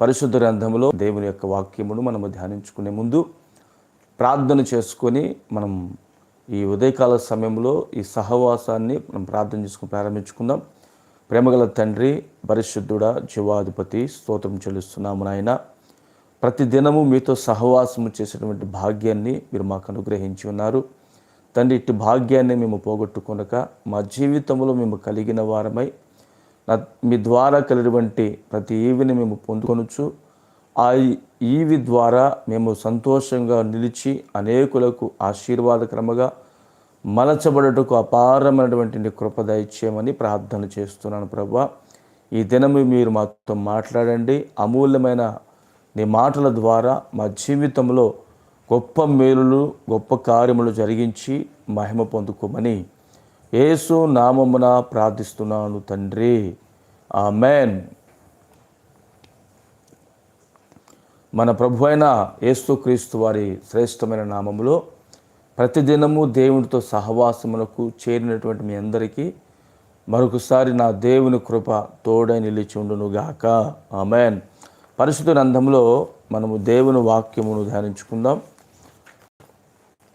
పరిశుద్ధ గ్రంథంలో దేవుని యొక్క వాక్యమును మనము ధ్యానించుకునే ముందు ప్రార్థన చేసుకొని మనం ఈ ఉదయకాల సమయంలో ఈ సహవాసాన్ని మనం ప్రార్థన చేసుకుని ప్రారంభించుకుందాం. ప్రేమగల తండ్రి పరిశుద్ధుడ జీవాధిపతి స్తోత్రం చెల్లిస్తున్నాము నాయన. ప్రతి దినము మీతో సహవాసము చేసేటువంటి భాగ్యాన్ని మీరు మాకు అనుగ్రహించి ఉన్నారు. తండ్రి ఇట్టి భాగ్యాన్ని మేము పోగొట్టుకొనక మా జీవితంలో మేము కలిగిన వారమై మీ ద్వారా కలిగినటువంటి ప్రతి ఈవిని మేము పొందుకొనొచ్చు ఆ ఈవి ద్వారా మేము సంతోషంగా నిలిచి అనేకులకు ఆశీర్వాదకరముగా మలచబడటకు అపారమైనటువంటి కృప దయచేయమని ప్రార్థన చేస్తున్నాను ప్రభా. ఈ దినము మీరు మాతో మాట్లాడండి. అమూల్యమైన నీ మాటల ద్వారా మా జీవితంలో గొప్ప మేలులు గొప్ప కార్యములు జరిగించి మహిమ పొందుకోమని ఏసు నామమున ప్రార్థిస్తున్నాను తండ్రి. ఆమెన్. మన ప్రభు అయిన యేసుక్రీస్తు వారి శ్రేష్టమైన నామములో ప్రతిదినము దేవునితో సహవాసములకు చేరినటువంటి మీ అందరికీ మరొకసారి నా దేవుని కృప తోడై నిలిచి ఉండునుగాక ఆమెన్. పరిశుద్ధ గ్రంథంలో మనము దేవుని వాక్యమును ధ్యానించుకుందాం.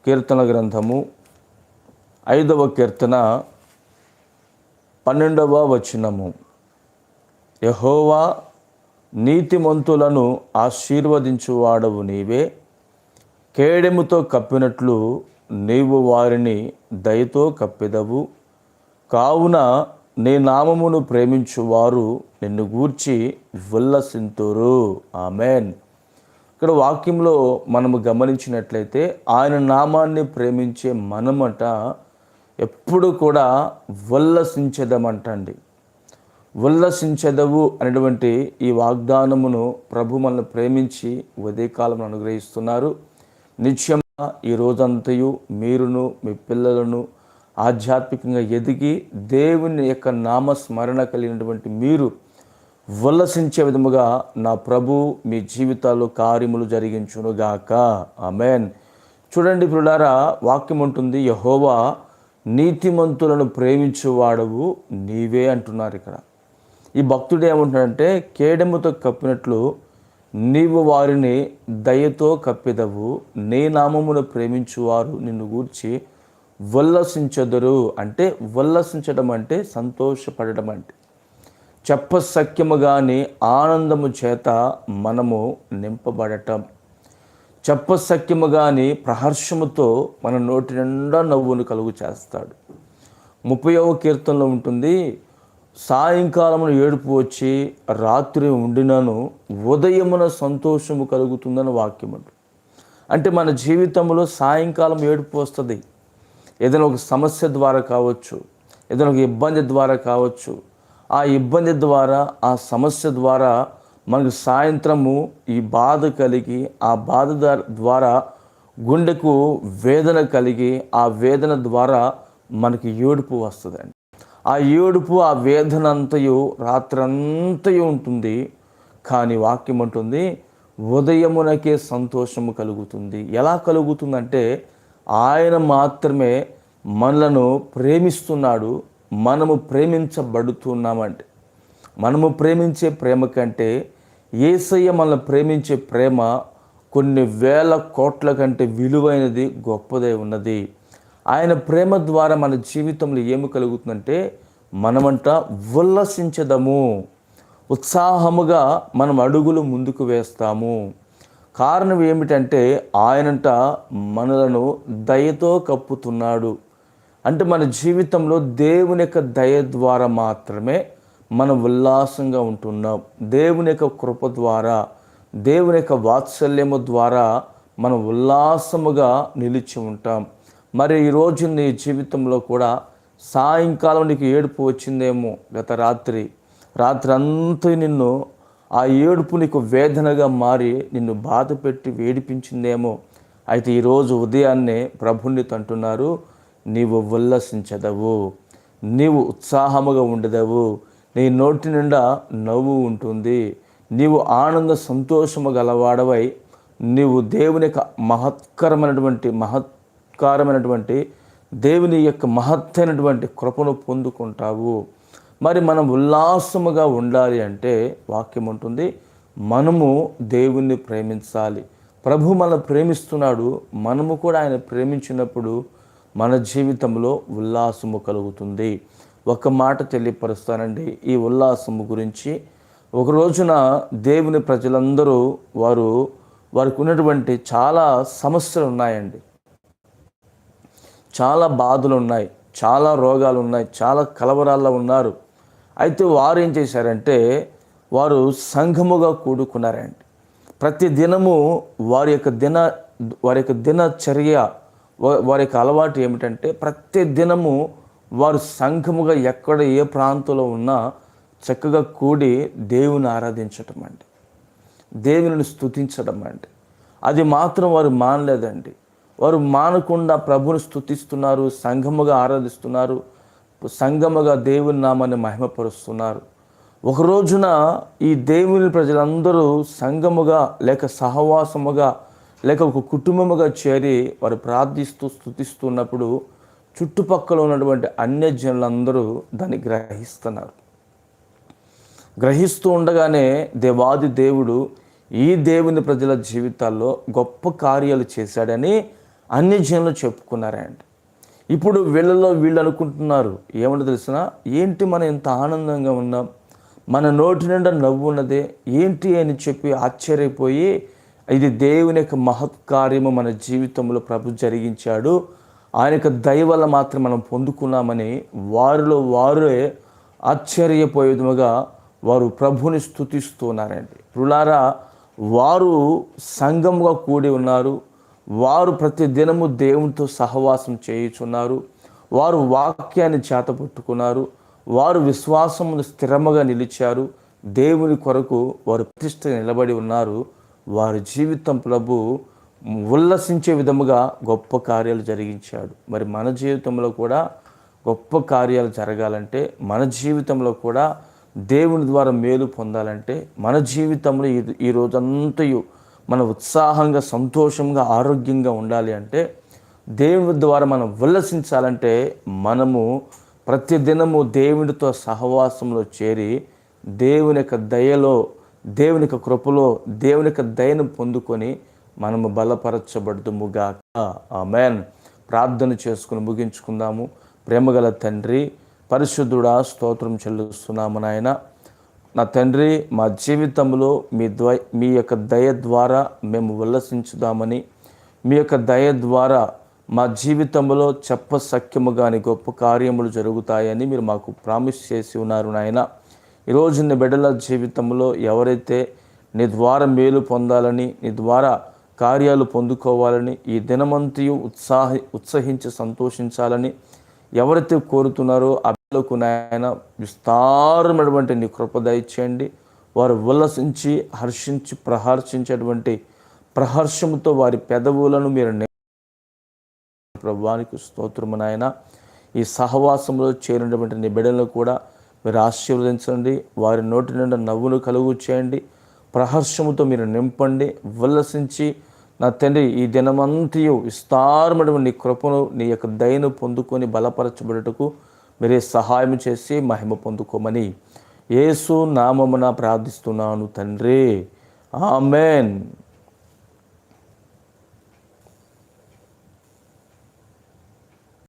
కీర్తన గ్రంథము ఐదవ కీర్తన పన్నెండవ వచనము. యహోవా నీతిమంతులను ఆశీర్వదించువాడవు నీవే. కేడెముతో కప్పినట్లు నీవు వారిని దయతో కప్పెదవు. కావున నీ నామమును ప్రేమించువారు నిన్ను గూర్చి ఉల్లసింతురు ఆమెన్. ఇక్కడ వాక్యంలో మనము గమనించినట్లయితే ఆయన నామాన్ని ప్రేమించే మనమట ఎప్పుడు కూడా ఉల్లసించదమంటండి. ఉల్లసించదవు అనేటువంటి ఈ వాగ్దానమును ప్రభు మనల్ని ప్రేమించి ఉదయకాలం అనుగ్రహిస్తున్నారు. నిత్యంగా ఈ రోజంతయు మీరును మీ పిల్లలను ఆధ్యాత్మికంగా ఎదిగి దేవుని యొక్క నామస్మరణ కలిగినటువంటి మీరు ఉల్లసించే విధముగా నా ప్రభు మీ జీవితాల్లో కార్యములు జరిగించునుగాక. ఆమెన్. చూడండి పిల్లారా వాక్యం ఉంటుంది యహోవా నీతిమంతులను ప్రేమించువాడవు నీవే అంటున్నారు ఇక్కడ. ఈ భక్తుడు ఏమంటున్నాడంటే కేడెముతో కప్పినట్లు నీవు వారిని దయతో కప్పిదవు నీ నామమును ప్రేమించువారు నిన్ను గూర్చి ఉల్లసించదురు. అంటే ఉల్లసించడం అంటే సంతోషపడడం అంటే. చెప్పసఖ్యము కానీ ఆనందము చేత మనము నింపబడటం. చెప్పసక్యము గాని ప్రహర్షముతో మన నోటి నిండా నవ్వును కలుగు చేస్తాడు. ముప్పయవ కీర్తనలో ఉంటుంది సాయంకాలమున ఏడుపు వచ్చి రాత్రి ఉండినను ఉదయమున సంతోషము కలుగుతుందని వాక్యం అంటే మన జీవితంలో సాయంకాలం ఏడుపు వస్తుంది. ఏదైనా ఒక సమస్య ద్వారా కావచ్చు ఏదైనా ఒక ఇబ్బంది ద్వారా కావచ్చు ఆ ఇబ్బంది ద్వారా ఆ సమస్య ద్వారా మనకు సాయంత్రము ఈ బాధ కలిగి ఆ బాధ ద్వారా గుండెకు వేదన కలిగి ఆ వేదన ద్వారా మనకి ఏడుపు వస్తుందండి. ఆ ఏడుపు ఆ వేదన అంతయు రాత్రంతయు ఉంటుంది. కానీ వాక్యం అంటుంది ఉదయమునకే సంతోషము కలుగుతుంది. ఎలా కలుగుతుందంటే ఆయన మాత్రమే మనలను ప్రేమిస్తున్నాడు మనము ప్రేమించబడుతున్నామంటే. మనము ప్రేమించే ప్రేమ కంటే ఏసయ్య మనల్ని ప్రేమించే ప్రేమ కొన్ని వేల కోట్ల కంటే విలువైనది గొప్పదై ఉన్నది. ఆయన ప్రేమ ద్వారా మన జీవితంలో ఏమి కలుగుతుందంటే మనమంట ఉల్లసించదము. ఉత్సాహముగా మనం అడుగులు ముందుకు వేస్తాము. కారణం ఏమిటంటే ఆయనంట మనలను దయతో కప్పుతున్నాడు. అంటే మన జీవితంలో దేవుని యొక్క దయ ద్వారా మాత్రమే మనం ఉల్లాసంగా ఉంటున్నాం. దేవుని యొక్క కృప ద్వారా దేవుని యొక్క వాత్సల్యము ద్వారా మనం ఉల్లాసముగా నిలిచి ఉంటాం. మరి ఈరోజు నీ జీవితంలో కూడా సాయంకాలం నీకు ఏడుపు వచ్చిందేమో గత రాత్రి. రాత్రి అంతా నిన్ను ఆ ఏడుపు నీకు వేదనగా మారి నిన్ను బాధ పెట్టి వేడిపించిందేమో. అయితే ఈరోజు ఉదయాన్నే ప్రభుణ్ణి అంటున్నారు నీవు ఉల్లసించదవు నీవు ఉత్సాహముగా ఉండదవు నీ నోటి నిండా నవ్వు ఉంటుంది. నీవు ఆనంద సంతోషము గలవాడవై నీవు దేవుని యొక్క మహత్కరమైనటువంటి మహత్కారమైనటువంటి దేవుని యొక్క మహత్తైనటువంటి కృపను పొందుకుంటావు. మరి మనం ఉల్లాసముగా ఉండాలి అంటే వాక్యం ఉంటుంది మనము దేవుణ్ణి ప్రేమించాలి. ప్రభు మన ప్రేమిస్తున్నాడు మనము కూడా ఆయన ప్రేమించినప్పుడు మన జీవితంలో ఉల్లాసము కలుగుతుంది. ఒక మాట తెలియపరుస్తానండి. ఈ ఉల్లాసము గురించి. ఒక రోజున దేవుని ప్రజలందరూ వారు వారికి ఉన్నటువంటి చాలా సమస్యలు ఉన్నాయండి. చాలా బాధలు ఉన్నాయి. చాలా రోగాలు ఉన్నాయి. చాలా కలవరాల్లో ఉన్నారు. అయితే వారు ఏం చేశారంటే వారు సంఘముగా కూడుకున్నారండి. ప్రతి దినము వారి యొక్క దిన వారి యొక్క దినచర్య వారి యొక్క అలవాటు ఏమిటంటే ప్రతి దినము వారు సంఘముగా ఎక్కడ ఏ ప్రాంతంలో ఉన్నా చక్కగా కూడి దేవుని ఆరాధించటం అండి. దేవుని స్థుతించడం అండి. అది మాత్రం వారు మానలేదండి. వారు మానకుండా ప్రభుని స్థుతిస్తున్నారు సంఘముగా ఆరాధిస్తున్నారు సంఘముగా దేవుని నామాన్ని మహిమపరుస్తున్నారు. ఒక రోజున ఈ దేవుని ప్రజలందరూ సంఘముగా లేక సహవాసముగా లేక ఒక కుటుంబముగా చేరి వారు ప్రార్థిస్తూ స్థుతిస్తున్నప్పుడు చుట్టుపక్కల ఉన్నటువంటి అన్య జనులందరూ దాన్ని గ్రహిస్తున్నారు. గ్రహిస్తూ ఉండగానే దేవాది దేవుడు ఈ దేవుని ప్రజల జీవితాల్లో గొప్ప కార్యాలు చేశాడని అన్ని జనులు చెప్పుకున్నారండి ఇప్పుడు వీళ్ళలో వీళ్ళు అనుకుంటున్నారు ఏమంటే తెలిసిన? ఏంటి మనం ఇంత ఆనందంగా ఉన్నాం? మన నోటి నిండా నవ్వు ఉన్నదే ఏంటి అని చెప్పి ఆశ్చర్యపోయి ఇది దేవుని యొక్క మహత్కార్యము మన జీవితంలో ప్రభు జరిగించాడు ఆయన యొక్క దయ వల్ల మాత్రం మనం పొందుకున్నామని వారిలో వారే ఆశ్చర్యపోయే విధముగా వారు ప్రభుని స్తుతిస్తున్నారండి పులారా వారు సంఘముగా కూడి ఉన్నారు. వారు ప్రతి దినము దేవునితో సహవాసం చేయుచున్నారు. వారు వాక్యాన్ని చేతపట్టుకున్నారు. వారు విశ్వాసమును స్థిరముగా నిలిచారు. దేవుని కొరకు వారు ప్రతిష్ట నిలబడి ఉన్నారు. వారి జీవితం ప్రభు ఉల్లసించే విధముగా గొప్ప కార్యాలు జరిగించాడు. మరి మన జీవితంలో కూడా గొప్ప కార్యాలు జరగాలంటే మన జీవితంలో కూడా దేవుని ద్వారా మేలు పొందాలంటే మన జీవితంలో ఈ ఈ రోజంతయు మన ఉత్సాహంగా సంతోషంగా ఆరోగ్యంగా ఉండాలి అంటే దేవుని ద్వారా మనం ఉల్లసించాలంటే మనము ప్రతి దినము దేవునితో సహవాసంలో చేరి దేవుని యొక్క దయలో దేవుని యొక్క కృపలో దేవుని యొక్క దయను పొందుకొని మనము బలపరచబడుతుముగాక ఆమెన్. ప్రార్థన చేసుకుని ముగించుకుందాము. ప్రేమగల తండ్రి పరిశుద్ధుడా స్తోత్రం చెల్లిస్తున్నాము నాయన. నా తండ్రి మా జీవితంలో మీ ద్వ మీ యొక్క దయ ద్వారా మేము ఉల్లసించుదామని మీ యొక్క దయ ద్వారా మా జీవితంలో చెప్ప సఖ్యము కాని గొప్ప కార్యములు జరుగుతాయని మీరు మాకు ప్రామిస్ చేసి ఉన్నారు నాయన. ఈరోజు నీ బిడ్డల జీవితంలో ఎవరైతే నీ ద్వారా మేలు పొందాలని నీ ద్వారా కార్యాలు పొందుకోవాలని ఈ దినమంతయు ఉత్సాహ ఉత్సహించి సంతోషించాలని ఎవరైతే కోరుతున్నారో అభిలకు నాయన విస్తారమైనటువంటి నీ కృప దయచేయండి. వారు ఉల్లసించి హర్షించి ప్రహర్షించేటువంటి ప్రహర్షముతో వారి పెదవులను మీరు నే- ప్రభువానికి స్తోత్రము నాయన. ఈ సహవాసంలో చేరినటువంటి నీ బిడ్డలను కూడా మీరు ఆశీర్వదించండి. వారి నోటి నిండా నవ్వును కలుగు చేయండి. ప్రహర్షముతో మీరు నింపండి. ఉల్లసించి నా తండ్రి ఈ దినమంతయు విస్తారమైన నీ కృపను నీ యొక్క దయను పొందుకొని బలపరచబడుటకు మీరే సహాయం చేసి మహిమ పొందుకోమని ఏసు నామమున ప్రార్థిస్తున్నాను తండ్రి. ఆమెన్.